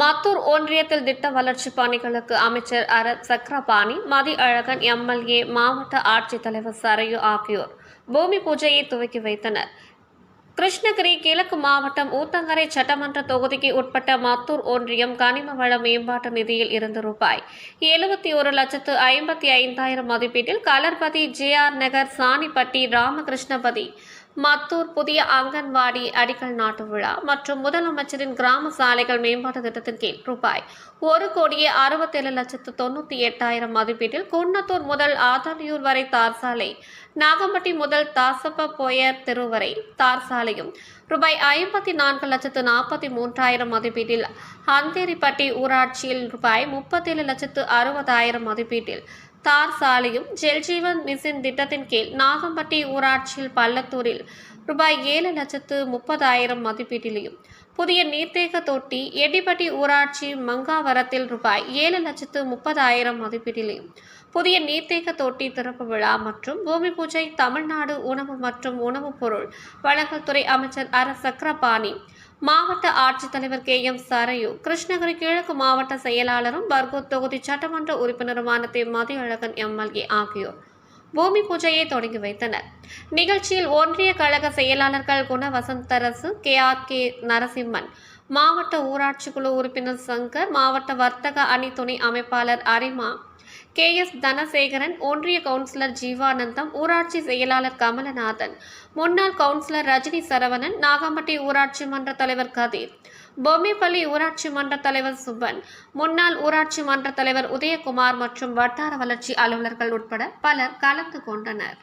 மத்தூர் ஒன்றியத்தில் திட்ட வளர்ச்சி பணிகளுக்கு அமைச்சர் அர. சக்ரபாணி மதி அழகன் எம்எல்ஏ மாவட்ட ஆட்சித்தலைவர் சரையு ஆகியோர் பூமி பூஜையை துவக்கி வைத்தனர். கிருஷ்ணகிரி கிழக்கு மாவட்டம் ஊத்தங்கரை சட்டமன்ற தொகுதிக்கு உட்பட்ட மத்தூர் ஒன்றியம் கனிம வள மேம்பாட்டு நிதியில் இருந்து ரூபாய் எழுபத்தி ஒரு லட்சத்து ஐம்பத்தி ஐந்தாயிரம் மதிப்பீட்டில் கலர்பதி ஜேஆர் நகர் சாணிப்பட்டி ராமகிருஷ்ணபதி மத்தூர் புதிய அங்கன்வாடி அடிக்கல் நாட்டு விழா மற்றும் முதலமைச்சரின் கிராம சாலைகள் மேம்பாட்டு திட்டத்தின் கீழ் ரூபாய் ஒரு கோடியே அறுபத்தேழு லட்சத்து தொண்ணூற்றி எட்டாயிரம் மதிப்பீட்டில் குன்னத்தூர் முதல் ஆதாலியூர் வரை தார் சாலை நாகம்பட்டி முதல் தாசப்ப போயர் தெரு வரை தார் சாலையும் ரூபாய் ஐம்பத்தி நான்கு லட்சத்து நாற்பத்தி மூன்றாயிரம் மதிப்பீட்டில் அந்தேரிப்பட்டி ஊராட்சியில் ரூபாய் முப்பத்தேழு லட்சத்து அறுபதாயிரம் மதிப்பீட்டில் தார் சாலையும் ஜெல்ஜீவன் மிஷின் திட்டத்தின் கீழ் நாகம்பட்டி ஊராட்சியில் பள்ளத்தூரில் ரூபாய் ஏழு லட்சத்து முப்பதாயிரம் மதிப்பீட்டிலையும். புதிய நீர்த்தேக்க தொட்டி எடிப்பட்டி ஊராட்சி மங்காவரத்தில் ரூபாய் ஏழு லட்சத்து முப்பதாயிரம் மதிப்பீட்டிலையும். புதிய நீர்த்தேக்க தொட்டி திறப்பு விழா மற்றும் பூமி பூஜை தமிழ்நாடு உணவு மற்றும் உணவுப் பொருள் வழங்கல் துறை அமைச்சர் அர சக்கரபாணி மாவட்ட ஆட்சித்தலைவர் கே எம் சரையு கிருஷ்ணகிரி கிழக்கு மாவட்ட செயலாளரும் பர்கூர் தொகுதி சட்டமன்ற உறுப்பினருமான தி. மதியழகன் எம்எல்ஏ ஆகியோர் பூமி பூஜையை தொடங்கி வைத்தனர். நிகழ்ச்சியில் ஒன்றிய கழக செயலாளர்கள் Gunavasantharasu K. R. K. Narasimhan மாவட்ட ஊராட்சி குழு உறுப்பினர் சங்கர் மாவட்ட வர்த்தக அணி துணை அமைப்பாளர் அரிமா கே எஸ் தனசேகரன் ஒன்றிய கவுன்சிலர் ஜீவானந்தம் ஊராட்சி செயலாளர் கமலநாதன் முன்னாள் கவுன்சிலர் ரஜினி சரவணன் நாகம்பட்டி ஊராட்சி மன்ற தலைவர் கதீர் பொம்மிப்பள்ளி ஊராட்சி மன்ற தலைவர் சுப்பன் முன்னாள் ஊராட்சி மன்ற தலைவர் உதயகுமார் மற்றும் வட்டார வளர்ச்சி அலுவலர்கள் உட்பட பலர் கலந்து கொண்டனர்.